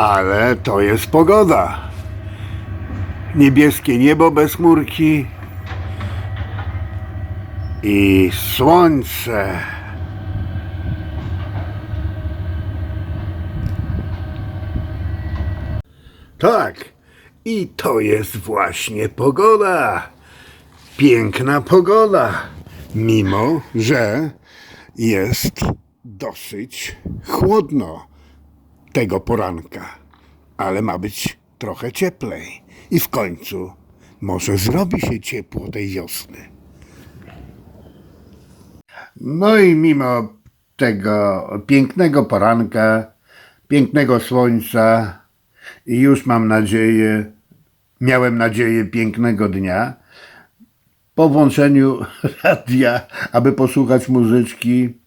Ale to jest pogoda. Niebieskie niebo bez chmurki i słońce. Tak, i to jest właśnie pogoda. Piękna pogoda, mimo że jest dosyć chłodno tego poranka, ale ma być trochę cieplej i w końcu może zrobi się ciepło tej wiosny. No i mimo tego pięknego poranka, pięknego słońca i już mam nadzieję, miałem nadzieję pięknego dnia, po włączeniu radia, aby posłuchać muzyczki,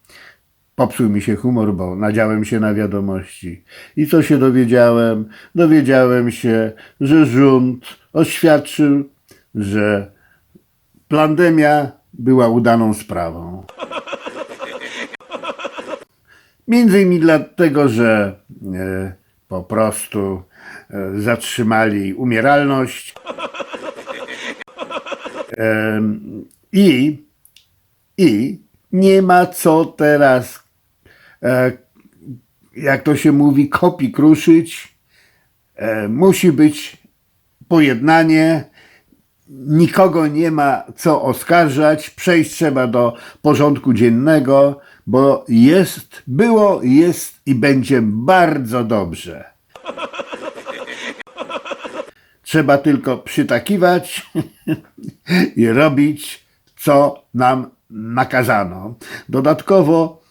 popsuł mi się humor, bo nadziałem się na wiadomości. I co się dowiedziałem? Dowiedziałem się, że rząd oświadczył, że pandemia była udaną sprawą. Między innymi dlatego, że e, po prostu e, zatrzymali umieralność Em, i, i nie ma co teraz, e, jak to się mówi, kopi kruszyć. E, musi być pojednanie. Nikogo nie ma co oskarżać, przejść trzeba do porządku dziennego, bo jest, było, jest i będzie bardzo dobrze. Trzeba tylko przytakiwać i robić, co nam nakazano. Dodatkowo e,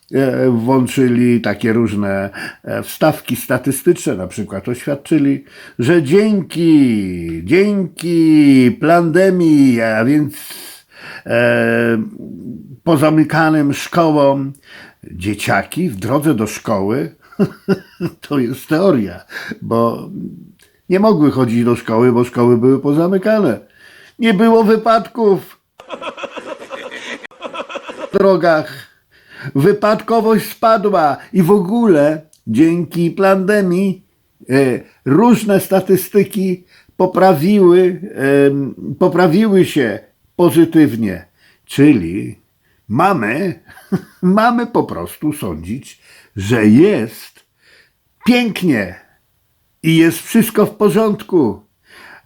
włączyli takie różne e, wstawki statystyczne, na przykład oświadczyli, że dzięki, dzięki pandemii, a więc e, pozamykanym szkołom, dzieciaki w drodze do szkoły, to jest teoria, bo nie mogły chodzić do szkoły, bo szkoły były pozamykane. Nie było wypadków w drogach. Wypadkowość spadła i w ogóle dzięki pandemii e, różne statystyki poprawiły, poprawiły się pozytywnie. Czyli mamy, mamy po prostu sądzić, że jest pięknie i jest wszystko w porządku.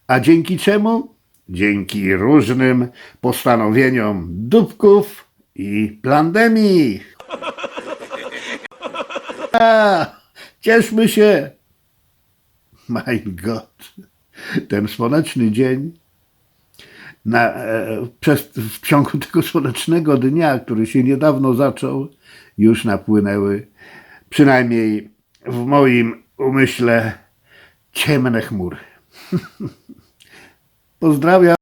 A dzięki czemu? Dzięki różnym postanowieniom dupków i pandemii. Cieszmy się. My God. Ten słoneczny dzień na, e, przez, w ciągu tego słonecznego dnia, który się niedawno zaczął, już napłynęły, przynajmniej w moim umyśle, ciemne chmury. Pozdrawiam.